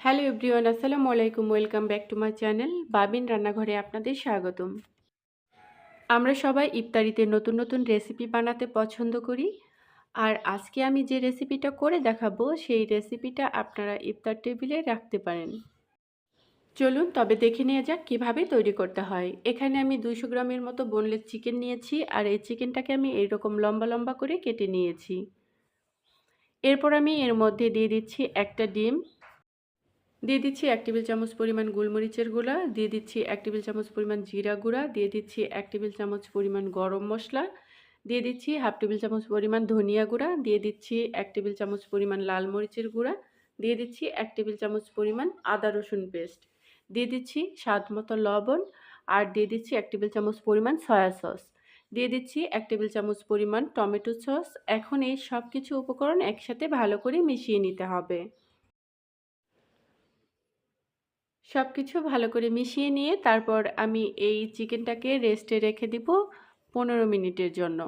Hello everyone, আসসালামু আলাইকুম, welcome back to my channel Babin রান্নাঘরে আপনাদের স্বাগতম। আমরা সবাই ইফতারিতে নতুন নতুন রেসিপি বানাতে পছন্দ করি। আর আজকে আমি যে রেসিপিটা করে দেখাবো, সেই রেসিপিটা আপনারা ইফতার টেবিলে রাখতে পারেন। চলুন, তবে দেখে নিয়ে যাক কীভাবে তৈরি করতে হয়। এখানে আমি দুশো গ্রামের মতো বোনলেস চিকেন নিয়েছি, আর এই চিকেনটাকে আমি এইরকম লম্বা লম্বা করে কেটে নিয়েছি। এরপর আমি এর মধ্যে দিয়ে দিচ্ছি একটা ডিম দিয়ে দিচ্ছি এক টেবিল চামচ পরিমাণ গোলমরিচের গুঁড়া, দিয়ে দিচ্ছি এক টেবিল চামচ পরিমাণ জিরা গুঁড়া, দিয়ে দিচ্ছি এক টেবিল চামচ পরিমাণ গরম মশলা, দিয়ে দিচ্ছি হাফ টেবিল চামচ পরিমাণ ধনিয়া গুঁড়া, দিয়ে দিচ্ছি এক টেবিল চামচ পরিমাণ লাল মরিচের গুঁড়া, দিয়ে দিচ্ছি এক টেবিল চামচ পরিমাণ আদা রসুন পেস্ট, দিয়ে দিচ্ছি স্বাদ মতো লবণ আর দিয়ে দিচ্ছি এক টেবিল চামচ পরিমাণ সয়া সস, দিয়ে দিচ্ছি এক টেবিল চামচ পরিমাণ টমেটো সস। এখন এই সব কিছু উপকরণ একসাথে ভালো করে মিশিয়ে নিতে হবে। সব কিছু ভালো করে মিশিয়ে নিয়ে তারপর আমি এই চিকেনটাকে রেস্টে রেখে দিব পনেরো মিনিটের জন্য।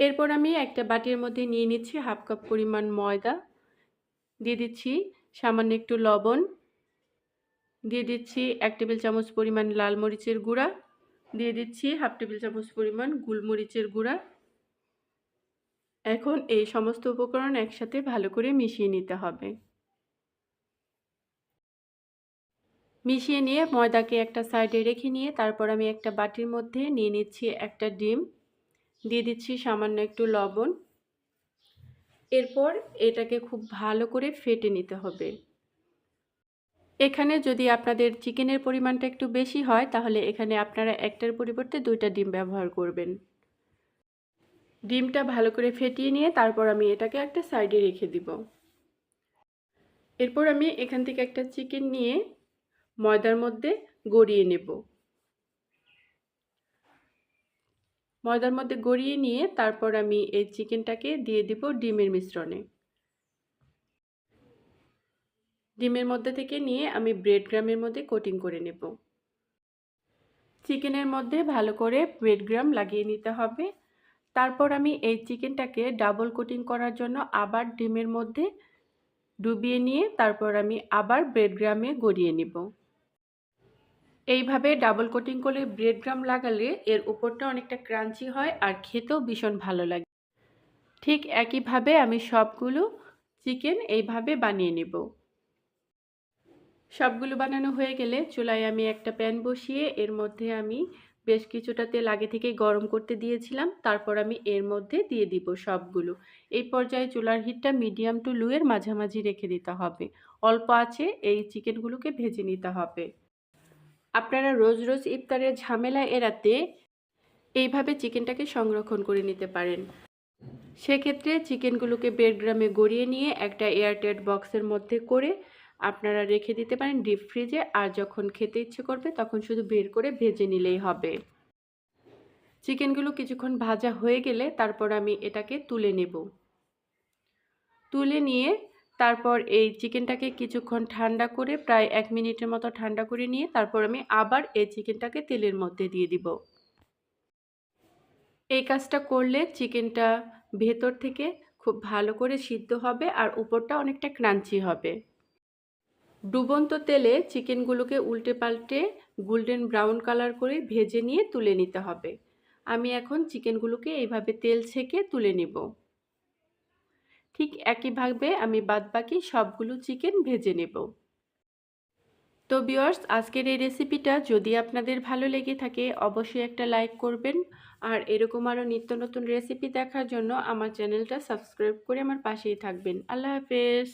এরপর আমি একটা বাটির মধ্যে নিয়ে নিচ্ছি হাফ কাপ পরিমাণ ময়দা। দিয়ে দিচ্ছি সামান্য একটু লবণ। দিয়ে দিচ্ছি এক টেবিল চামচ পরিমাণ লাল মরিচের গুঁড়া। দিয়ে দিচ্ছি হাফ টেবিল চামচ পরিমাণ গুলমরিচের গুঁড়া। এখন এই সমস্ত উপকরণ একসাথে ভালো করে মিশিয়ে নিতে হবে। মিশিয়ে নিয়ে ময়দাকে একটা সাইডে রেখে নিয়ে তারপর আমি একটা বাটির মধ্যে নিয়ে নিচ্ছি একটা ডিম। দিয়ে দিচ্ছি সামান্য একটু লবণ। এরপর এটাকে খুব ভালো করে ফেটে নিতে হবে। এখানে যদি আপনাদের চিকেনের পরিমাণটা একটু বেশি হয়, তাহলে এখানে আপনারা একটার পরিবর্তে দুইটা ডিম ব্যবহার করবেন। ডিমটা ভালো করে ফেটিয়ে নিয়ে তারপর আমি এটাকে একটা সাইডে রেখে দিব। এরপর আমি এখান থেকে একটা চিকেন নিয়ে ময়দার মধ্যে গড়িয়ে নেব। ময়দার মধ্যে গড়িয়ে নিয়ে তারপর আমি এই চিকেনটাকে দিয়ে দিব ডিমের মিশ্রণে। ডিমের মধ্যে থেকে নিয়ে আমি ব্রেড গ্রামের মধ্যে কোটিং করে নেব। চিকেনের মধ্যে ভালো করে ব্রেড গ্রাম লাগিয়ে নিতে হবে। তারপর আমি এই চিকেনটাকে ডাবল কোটিং করার জন্য আবার ডিমের মধ্যে ডুবিয়ে নিয়ে তারপর আমি আবার ব্রেড গ্রামে গড়িয়ে নেব। এইভাবে ডাবল কোটিং করে ব্রেড গ্রাম লাগালে এর উপরটা অনেকটা ক্রাঞ্চি হয় আর খেতেও ভীষণ ভালো লাগে। ঠিক একইভাবে আমি সবগুলো চিকেন এইভাবে বানিয়ে নেব। সবগুলো বানানো হয়ে গেলে চুলায় আমি একটা প্যান বসিয়ে এর মধ্যে আমি বেশ কিছুটা তেল আগে থেকে গরম করতে দিয়েছিলাম, তারপর আমি এর মধ্যে দিয়ে দিব সবগুলো। এই পর্যায়ে চুলার হিটটা মিডিয়াম টু লুয়ের মাঝামাঝি রেখে দিতে হবে। অল্প আছে, এই চিকেনগুলোকে ভেজে নিতে হবে। আপনারা রোজ রোজ ইফতারের ঝামেলা এড়াতে এইভাবে চিকেনটাকে সংরক্ষণ করে নিতে পারেন। সেক্ষেত্রে চিকেনগুলোকে বেড গ্রামে গড়িয়ে নিয়ে একটা এয়ারটাইট বক্সের মধ্যে করে আপনারা রেখে দিতে পারেন ডিপ ফ্রিজে, আর যখন খেতে ইচ্ছে করবে তখন শুধু বের করে ভেজে নিলেই হবে। চিকেনগুলো কিছুক্ষণ ভাজা হয়ে গেলে তারপর আমি এটাকে তুলে নেব। তুলে নিয়ে তারপর এই চিকেনটাকে কিছুক্ষণ ঠান্ডা করে প্রায় এক মিনিটের মতো ঠান্ডা করে নিয়ে তারপর আমি আবার এই চিকেনটাকে তেলের মধ্যে দিয়ে দিব। এই কাজটা করলে চিকেনটা ভেতর থেকে খুব ভালো করে সিদ্ধ হবে আর উপরটা অনেকটা ক্রাঞ্চি হবে। ডুবন্ত তেলে চিকেনগুলোকে উল্টে পাল্টে গোল্ডেন ব্রাউন কালার করে ভেজে নিয়ে তুলে নিতে হবে। আমি এখন চিকেনগুলোকে এইভাবে তেল ছেঁকে তুলে নেব। ঠিক একইভাবে আমি বাদবাকি সবগুলো চিকেন ভেজে নেব। তো বিয়ার্স আজকের এই রেসিপিটা যদি আপনাদের ভালো লেগে থাকে, অবশ্যই একটা লাইক করবেন। আর এরকম আরও নিত্য নতুন রেসিপি দেখার জন্য আমার চ্যানেলটা সাবস্ক্রাইব করে আমার পাশেই থাকবেন। আল্লাহ হাফেজ!